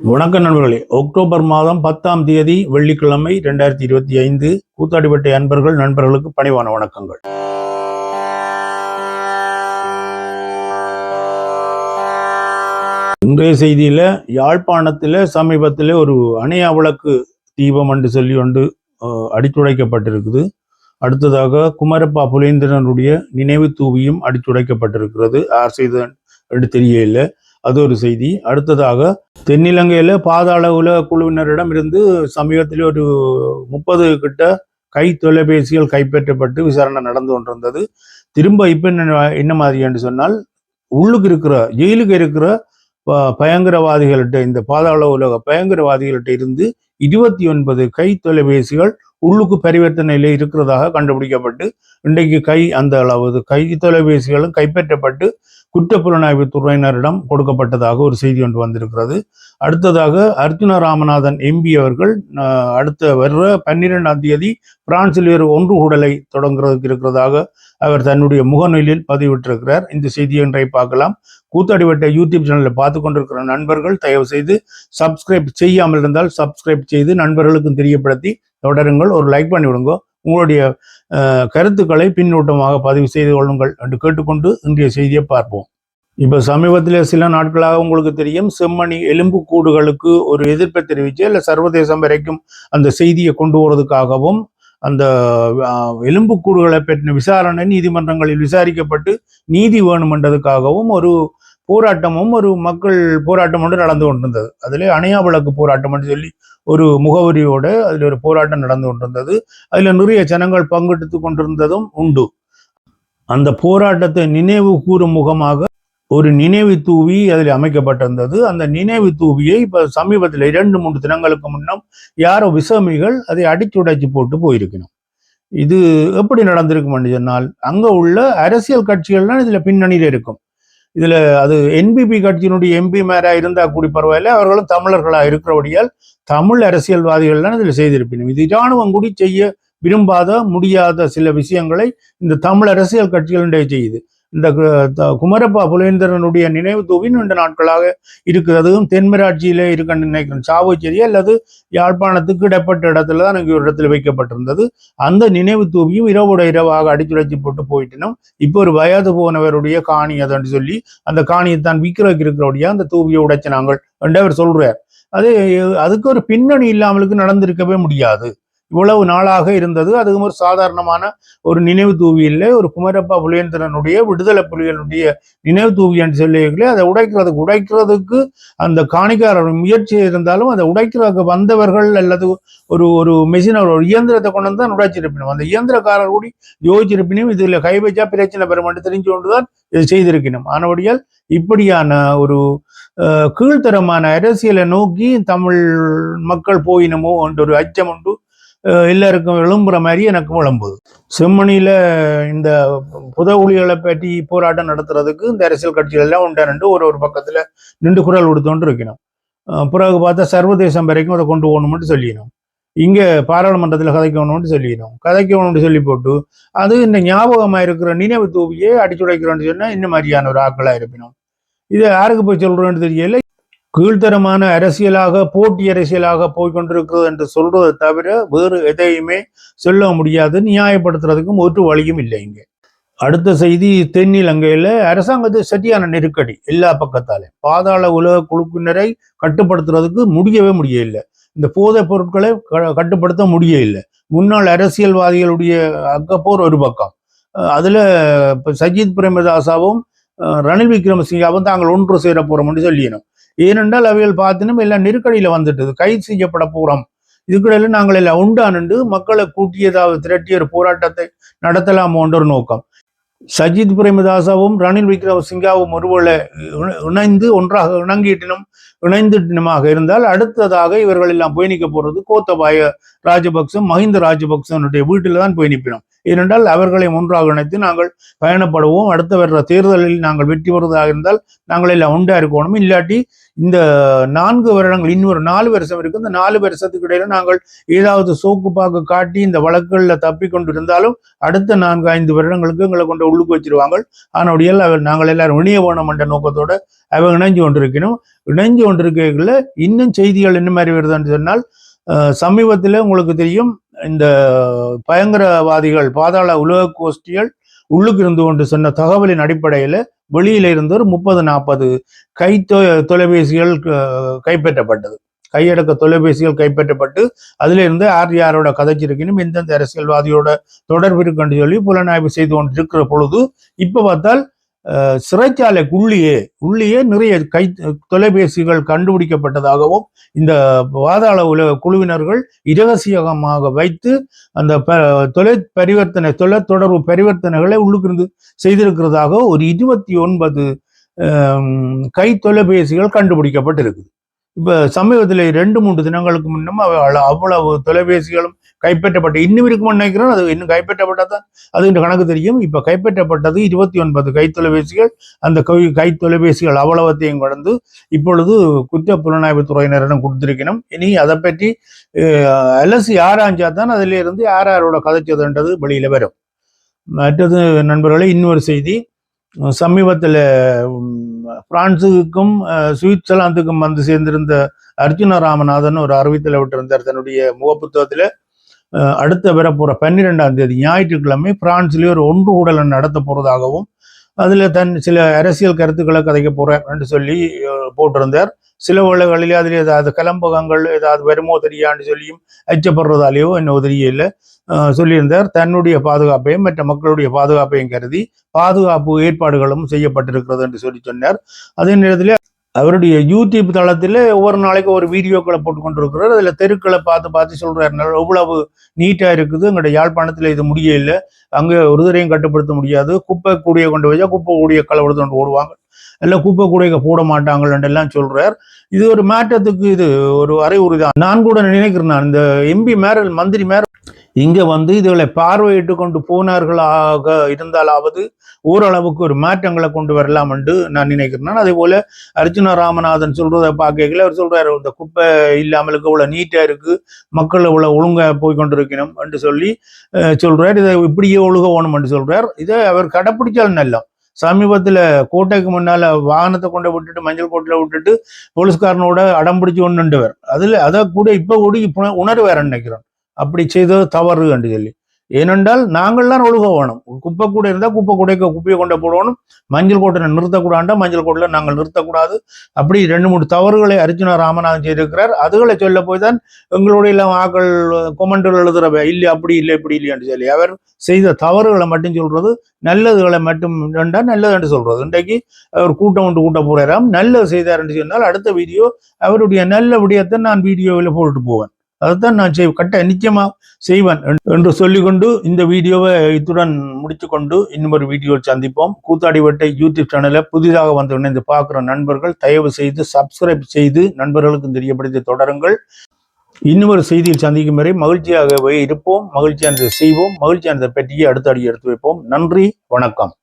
வணக்கம் நண்பர்களே. அக்டோபர் மாதம் பத்தாம் தேதி வெள்ளிக்கிழமை ரெண்டாயிரத்தி இருபத்தி ஐந்து கூத்தாடிப்பட்டை அன்பர்கள் நண்பர்களுக்கு பணிவான வணக்கங்கள். இன்றைய செய்தியில யாழ்ப்பாணத்தில் சமீபத்தில் ஒரு அணையா விளக்கு தீபம் என்று சொல்லி ஒன்று அடித்துடைக்கப்பட்டிருக்குது. அடுத்ததாக குமரப்பா புலேந்திரனுடைய நினைவு தூவியும் அடித்துடைக்கப்பட்டிருக்கிறது. யார் செய்த என்று தெரியல அது ஒரு செய்தி. அடுத்ததாக தென்னிலங்கையில பாதாள உலக குழுவினரிடம் இருந்து சமீபத்தில் ஒரு முப்பது கிட்ட கை தொலைபேசிகள் கைப்பற்றப்பட்டு விசாரணை நடந்து கொண்டிருந்தது. திரும்ப இப்ப என்ன என்ன மாதிரி என்று சொன்னால் உள்ளுக்கு இருக்கிற ஜெயிலுக்கு இருக்கிற ப- பயங்கரவாதிகள்கிட்ட இந்த பாதாள உலக பயங்கரவாதிகள்கிட்ட இருந்து இருபத்தி ஒன்பது கை தொலைபேசிகள் உள்ளுக்கு பரிவர்த்தனையில இருக்கிறதாக கண்டுபிடிக்கப்பட்டு இன்றைக்கு கை அந்த அளவு கை தொலைபேசிகளும் கைப்பற்றப்பட்டு குற்றப்புலனாய்வு துறையினரிடம் கொடுக்கப்பட்டதாக ஒரு செய்தி ஒன்று வந்திருக்கிறது. அடுத்ததாக அர்ஜுன ராமநாதன் எம்பி அவர்கள் அடுத்த வர்ற பன்னிரெண்டாம் தேதி பிரான்சில் ஒரு ஒன்று கூடலை தொடங்குறதுக்கு இருக்கிறதாக அவர் தன்னுடைய முகநூலில் பதிவிட்டிருக்கிறார். இந்த செய்தி ஒன்றை பார்க்கலாம். கூத்தாடிவட்ட யூடியூப் சேனலில் பார்த்து கொண்டிருக்கிற நண்பர்கள் தயவு செய்து சப்ஸ்கிரைப் செய்யாமல் இருந்தால் சப்ஸ்கிரைப் செய்து நண்பர்களுக்கும் தெரியப்படுத்தி தொடருங்கள். ஒரு லைக் பண்ணி விடுங்க உங்களுடைய கருத்துக்களை பின்னூட்டமாக பதிவு செய்து கொள்ளுங்கள் என்று கேட்டுக்கொண்டு இன்றைய செய்தியை பார்ப்போம். இப்போ சமீபத்தில் சில நாட்களாக உங்களுக்கு தெரியும் செம்மணி எலும்பு கூடுகளுக்கு ஒரு எதிர்ப்பை தெரிவித்து இல்லை சர்வதேசம் வரைக்கும் அந்த செய்தியை கொண்டு போகிறதுக்காகவும் அந்த எலும்புக்கூடுகளை பெற்ற விசாரணை நீதிமன்றங்களில் விசாரிக்கப்பட்டு நீதி வேணுமென்றதுக்காகவும் ஒரு போராட்டமும் ஒரு மக்கள் போராட்டம் ஒன்று நடந்து கொண்டிருந்தது. அதில் அணையா விளக்கு போராட்டம் என்று சொல்லி ஒரு முகவரியோடு அதில் ஒரு போராட்டம் நடந்து கொண்டிருந்தது. அதில் நிறைய ஜனங்கள் பங்கெடுத்து கொண்டிருந்ததும் உண்டு. அந்த போராட்டத்தை நினைவு கூறும் முகமாக ஒரு நினைவு தூவி அதில் அமைக்கப்பட்டிருந்தது. அந்த நினைவு தூவியை இப்ப சமீபத்தில் இரண்டு மூன்று தினங்களுக்கு முன்னம் யாரோ விசமிகள் அதை அடிச்சு அடிச்சுடைச்சு போட்டு போயிருக்கணும். இது எப்படி நடந்திருக்கும் சொன்னால் அங்க உள்ள அரசியல் கட்சிகள் இதில் இதுல பின்னணியில இருக்கும். இதுல அது என்பிபி கட்சியினுடைய எம்பி மேரா இருந்தா கூடி பரவாயில்ல. அவர்களும் தமிழர்களா இருக்கிறபடியால் தமிழ் அரசியல்வாதிகள் தான் இதுல செய்திருப்பினும். இது இராணுவம் கூடி செய்ய விரும்பாத முடியாத சில விஷயங்களை இந்த தமிழ் அரசியல் கட்சிகளுடைய செய்யுது இந்த குமரப்பா புலேந்திரனுடைய நினைவு தூவி நீண்ட நாட்களாக இருக்குது அதுவும் தென்மராட்சியிலே இருக்குன்னு நினைக்கிறேன் சாவுச்சேரி அல்லது யாழ்ப்பாணத்துக்கு இடப்பட்ட இடத்துல தான் இங்கே ஒரு இடத்துல வைக்கப்பட்டிருந்தது. அந்த நினைவு தூவியும் இரவோட இரவாக அடிச்சுடைச்சு போட்டு போயிட்டனும். இப்போ ஒரு வயது போனவருடைய காணி அதன்னு சொல்லி அந்த காணியை தான் விக்கிரக்கு இருக்கிறபடியா அந்த தூவியை உடைச்சினாங்கள் என்று அவர் சொல்றார். அது அதுக்கு ஒரு பின்னணி இல்லாமலுக்கு நடந்திருக்கவே முடியாது. இவ்வளவு நாளாக இருந்தது. அதுவும் ஒரு சாதாரணமான ஒரு நினைவு தூவி இல்லை. ஒரு குமரப்பா புலேந்திரனுடைய விடுதலை புலிகளுடைய நினைவு தூவி என்று சொல்லியிருக்கலே அதை உடைக்கிறதுக்கு உடைக்கிறதுக்கு அந்த காணிக்காரர் முயற்சி இருந்தாலும் அதை உடைக்கிறதுக்கு வந்தவர்கள் அல்லது ஒரு ஒரு மெஷின் ஒரு இயந்திரத்தை கொண்டு வந்து தான் உடைச்சிருப்பினும். அந்த இயந்திரக்காரர் கூடி யோசிச்சிருப்பினும் இதில் கை வச்சா பிரச்சனை பெறும் என்று தெரிஞ்சு கொண்டுதான் இது செய்திருக்கணும் ஆனபடியால் இப்படியான ஒரு கீழ்த்தரமான அரசியலை நோக்கி தமிழ் மக்கள் போயினமோ என்ற ஒரு அச்சம் உண்டு. எல்லாருக்கும் விளம்புற மாதிரி எனக்கு விளம்புது. செம்மணியில இந்த புத ஊழியர்களை பற்றி போராட்டம் நடத்துறதுக்கு இந்த அரசியல் கட்சிகள் எல்லாம் உண்டானு ஒரு ஒரு பக்கத்துல நின்று குரல் கொடுத்தோண்டு இருக்கணும். பிறகு பார்த்தா சர்வதேசம் வரைக்கும் அதை கொண்டு போகணும்னு சொல்லிடணும் இங்கே பாராளுமன்றத்தில் கதைக்கணும்னு சொல்லிடணும் கதைக்கணும்னு சொல்லி போட்டு அது இந்த ஞாபகமாக இருக்கிற நினைவு தூவியே அடிச்சுடைக்கிறோன்னு சொன்னால் இந்த மாதிரியான ஒரு ஆட்களாக இருப்பினோம். இதை யாருக்கு போய் சொல்கிறோன்னு தெரியல. கீழ்த்தரமான அரசியலாக போட்டி அரசியலாக போய்கொண்டிருக்கிறது என்று சொல்றதை தவிர வேறு எதையுமே சொல்ல முடியாது நியாயப்படுத்துறதுக்கும் ஒரு வழியும் இல்லை இங்க. அடுத்த செய்தி தென்னிலங்கையில அரசாங்கத்து சரியான நெருக்கடி எல்லா பக்கத்தாலே. பாதாள உலக குழுப்பினரை கட்டுப்படுத்துறதுக்கு முடியவே முடியல இந்த போதைப் பொருட்களை க- கட்டுப்படுத்த முடியல முன்னாள் அரசியல்வாதிகளுடைய அக்கப்போர் ஒரு பக்கம். அதில் அதுல சஜித் பிரேமதாசாவும் ரணில் விக்ரமசிங்காவும் தாங்கள் ஒன்று சேர போறோம்னு சொல்லிடணும் ஏனென்றால் அவைகள் பார்த்தினும் எல்லாம் நெருக்கடியில வந்துட்டது. கைது செய்யப்பட போகிறோம் இதுக்கிடையில நாங்கள் எல்லாம் உண்டானுண்டு மக்களை கூட்டியதாவது திரட்டிய ஒரு போராட்டத்தை நடத்தலாமோன்ற ஒரு நோக்கம். சஜித் பிரேமதாசாவும் ரணில் விக்ரமசிங்காவும் ஒருவேளை இணைந்து ஒன்றாக இணங்கிட்டினும் இணைந்திட்டினமாக இருந்தால் அடுத்ததாக இவர்கள் எல்லாம் பயணிக்க போறது கோத்தபாய ராஜபக்சம் மஹிந்த ராஜபக்சனுடைய வீட்டில் தான் போய் ஏனென்றால் அவர்களை ஒன்றாக இணைத்து நாங்கள் பயணப்படுவோம். அடுத்த வர்ற தேர்தலில் நாங்கள் வெற்றி பெறுவதாக இருந்தால் நாங்கள் எல்லாம் ஒன்றாக இருக்கணும். இல்லாட்டி இந்த நான்கு வருடங்கள் இன்னொரு நாலு வருஷம் இருக்கு இந்த நாலு வருஷத்துக்கு இடையில நாங்கள் ஏதாவது சோக்கு பாக்கு காட்டி இந்த வழக்குகளில் தப்பி கொண்டு இருந்தாலும் அடுத்த நான்கு ஐந்து வருடங்களுக்கு எங்களை கொண்டு உள்ளுக்கு வச்சிருவாங்க. ஆனால் அவர் நாங்கள் எல்லாரும் இணைய வேணும் என்ற நோக்கத்தோட அவர் இணைஞ்சு கொண்டிருக்கணும். இணைஞ்சு கொண்டிருக்கல இன்னும் செய்திகள் என்ன மாதிரி வருதுன்னு சொன்னால் சமீபத்தில் உங்களுக்கு தெரியும் இந்த பயங்கரவாதிகள் பாதாள உலக கோஷ்டிகள் உள்ளுக்கு இருந்து கொண்டு சொன்ன தகவலின் அடிப்படையில் வெளியில இருந்து ஒரு முப்பது நாற்பது கை தொலைபேசிகள் கைப்பற்றப்பட்டது. கையடக்க தொலைபேசிகள் கைப்பற்றப்பட்டு அதுல இருந்து யார் யாரோட கதைச்சிருக்கணும் எந்தெந்த அரசியல்வாதியோட தொடர்பு இருக்குன்னு சொல்லி புலனாய்வு செய்து கொண்டு இருக்கிற பொழுது இப்ப பார்த்தால் சிறைச்சாலைக்குள்ளேயே உள்ளேயே நிறைய கை தொலைபேசிகள் கண்டுபிடிக்கப்பட்டதாகவும் இந்த பாதாள உலக குழுவினர்கள் இரகசியமாக வைத்து அந்த ப- தொலை பரிவர்த்தனை தொலை தொடர்பு பரிவர்த்தனைகளை உள்ளுக்கிருந்து செய்திருக்கிறதாக ஒரு இருபத்தி ஒன்பது கை தொலைபேசிகள் கண்டுபிடிக்கப்பட்டிருக்குது. இப்போ சமீபத்தில் ரெண்டு மூன்று தினங்களுக்கு முன்னும் அவ்வளவு தொலைபேசிகளும் கைப்பற்றப்பட்ட இன்னும் இருக்கும்னு நினைக்கிறேன். அது இன்னும் கைப்பற்றப்பட்டதான் அது இந்த கணக்கு தெரியும். இப்போ கைப்பற்றப்பட்டது இருபத்தி ஒன்பது கை தொலைபேசிகள். அந்த கை கை தொலைபேசிகள் அவ்வளவத்தையும் கடந்து இப்பொழுது குற்ற புலனாய்வு துறையினரிடம் கொடுத்திருக்கணும். இனி அதை பற்றி அலசி ஆராய்ஞ்சா தான் அதிலிருந்து யார் யாரோட கதைச்சதுன்றது வெளியில் வரும். மற்றது நண்பர்களே இன்னொரு செய்தி. சமீபத்தில் பிரான்சுக்கும் அஹ், சுவிட்சர்லாந்துக்கும் வந்து சேர்ந்திருந்த அர்ஜுன ராமநாதன் ஒரு அறிவித்தலை விட்டிருந்தார். தன்னுடைய முகப்புத்தகத்தில் அடுத்த வரப்போற பன்னிரெண்டாம் தேதி ஞாயிற்றுக்கிழமை பிரான்ஸ்லேயே ஒரு ஒன்று கூடல் நடத்த போறதாகவும் அதுல தன் சில அரசியல் கருத்துக்களை கதைக்க போறேன் என்று சொல்லி போட்டிருந்தார். சில வேளைகளிலே அதில் ஏதாவது கலம்பகங்கள் ஏதாவது வருமோ தெரியான்னு சொல்லியும் அச்சப்படுறதாலேயோ என்ன தெரியல அஹ், சொல்லியிருந்தார். தன்னுடைய பாதுகாப்பையும் மற்ற மக்களுடைய பாதுகாப்பையும் கருதி பாதுகாப்பு ஏற்பாடுகளும் செய்யப்பட்டிருக்கிறது என்று சொல்லி சொன்னார். அதே நேரத்தில் அவருடைய யூடியூப் தளத்தில் ஒவ்வொரு நாளைக்கு ஒரு வீடியோக்களை போட்டு கொண்டிருக்கிறார். அதுல தெருக்களை பார்த்து பார்த்து சொல்கிறார் எவ்வளவு நீட்டா இருக்குது. எங்களுடைய யாழ்ப்பாணத்துல இது முடியல அங்கே ஒரு தரையும் கட்டுப்படுத்த முடியாது. குப்பை கூடிய கொண்டு வச்சா குப்பை கூடிய கலவரத்தை கொண்டு ஓடுவாங்க. எல்லாம் குப்பை கூடையை போட மாட்டாங்கன்னு எல்லாம் சொல்றார். இது ஒரு மாற்றத்துக்கு இது ஒரு அறை தான். நான் கூட நினைக்கிறேன் நான். இந்த எம்பி மேரல் மந்திரி மேரல் இங்க வந்து இதுகளை பார்வையிட்டு கொண்டு போனார்களாக இருந்தாலாவது ஓரளவுக்கு ஒரு மாற்றங்களை கொண்டு வரலாம் என்று நான் நினைக்கிறேன். அதே போல அர்ஜுன ராமநாதன் சொல்றதை பார்க்கல அவர் சொல்றாரு இந்த குப்பை இல்லாமல் இவ்வளவு நீட்டா இருக்கு மக்கள் இவ்வளவு ஒழுங்கா போய் கொண்டிருக்கணும் என்று சொல்லி அஹ், சொல்றார். இதை இப்படியே ஒழுக வேணும் என்று சொல்றார். இதை அவர் கடைப்பிடிச்சால் நல்லா சமீபத்துல கோட்டைக்கு முன்னால வாகனத்தை கொண்டு விட்டுட்டு மஞ்சள் கோட்டில் விட்டுட்டு போலீஸ்காரனோட அடம் பிடிச்சி ஒண்ணுண்டவர் அதுல அதை கூட இப்ப கூட உணர்வார் நினைக்கிறோம் அப்படி செய்தது தவறு என்று சொல்லி. ஏனென்றால் நாங்கள்லாம் ஒழுக வேணும். குப்பை கூட இருந்தால் குப்பை கூடைக்கு குப்பையை கொண்டு போடணும். மஞ்சள் கோட்டை நிறுத்தக்கூடாண்டா மஞ்சள் கோட்டில் நாங்கள் நிறுத்தக்கூடாது. அப்படி ரெண்டு மூணு தவறுகளை அர்ஜுனா ராமநாதன் செய்திருக்கிறார். அதுகளை சொல்ல போய் தான் எங்களுடைய ஆக்கள் கொமெண்டில் எழுதுறவ இல்லை அப்படி இல்லை இப்படி இல்லைன்னு சொல்லி. அவர் செய்த தவறுகளை மட்டும் சொல்றது நல்லதுகளை மட்டும் வேண்டா நல்லது என்று சொல்றது. இன்றைக்கு அவர் கூட்டம் ஒன்று கூட்ட போறாராம். நல்லது செய்தார் என்று சொன்னால் அடுத்த வீடியோ அவருடைய நல்ல விடயத்தை நான் வீடியோவில் போட்டுட்டு போவேன். அதைத்தான் நான் செய் கட்ட நிச்சயமா செய்வேன் என்று- என்று சொல்லிக்கொண்டு இந்த வீடியோவை இத்துடன் முடித்துக்கொண்டு இன்னும் ஒரு வீடியோவில் சந்திப்போம். கூத்தாடிவட்டை யூடியூப் சேனலை புதிதாக வந்து இணைந்து பார்க்குற நண்பர்கள் தயவு செய்து சப்ஸ்கிரைப் செய்து நண்பர்களுக்கும் தெரியப்படுத்தி தொடருங்கள். இன்னொரு செய்தியில் சந்திக்கும் வரை மகிழ்ச்சியாகவே இருப்போம். மகிழ்ச்சியானதை செய்வோம். மகிழ்ச்சியானதை பற்றியே அடுத்த அடி எடுத்து வைப்போம். நன்றி வணக்கம்.